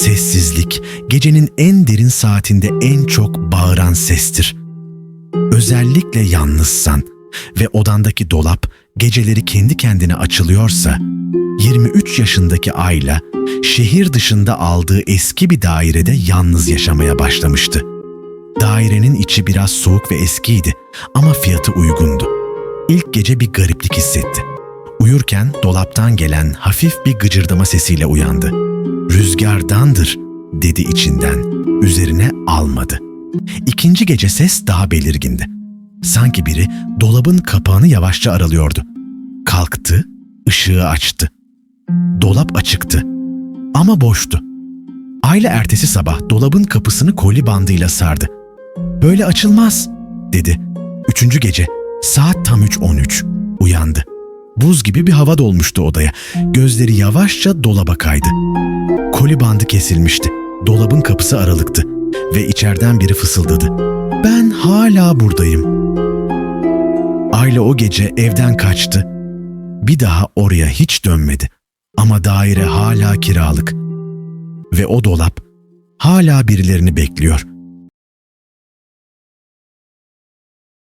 Sessizlik, gecenin en derin saatinde en çok bağıran sestir. Özellikle yalnızsan ve odandaki dolap geceleri kendi kendine açılıyorsa, 23 yaşındaki Ayla, şehir dışında aldığı eski bir dairede yalnız yaşamaya başlamıştı. Dairenin içi biraz soğuk ve eskiydi ama fiyatı uygundu. İlk gece bir gariplik hissetti. Uyurken dolaptan gelen hafif bir gıcırdama sesiyle uyandı. Rüzgardandır dedi içinden. Üzerine almadı. İkinci gece ses daha belirgindi. Sanki biri dolabın kapağını yavaşça aralıyordu. Kalktı, ışığı açtı. Dolap açıktı ama boştu. Ayla ertesi sabah dolabın kapısını koli bandıyla sardı. Böyle açılmaz dedi. Üçüncü gece saat tam 3.13 uyandı. Buz gibi bir hava dolmuştu odaya. Gözleri yavaşça dolaba kaydı. Koli bandı kesilmişti. Dolabın kapısı aralıktı ve içeriden biri fısıldadı. Ben hala buradayım. Ayla o gece evden kaçtı. Bir daha oraya hiç dönmedi. Ama daire hala kiralık. Ve o dolap hala birilerini bekliyor.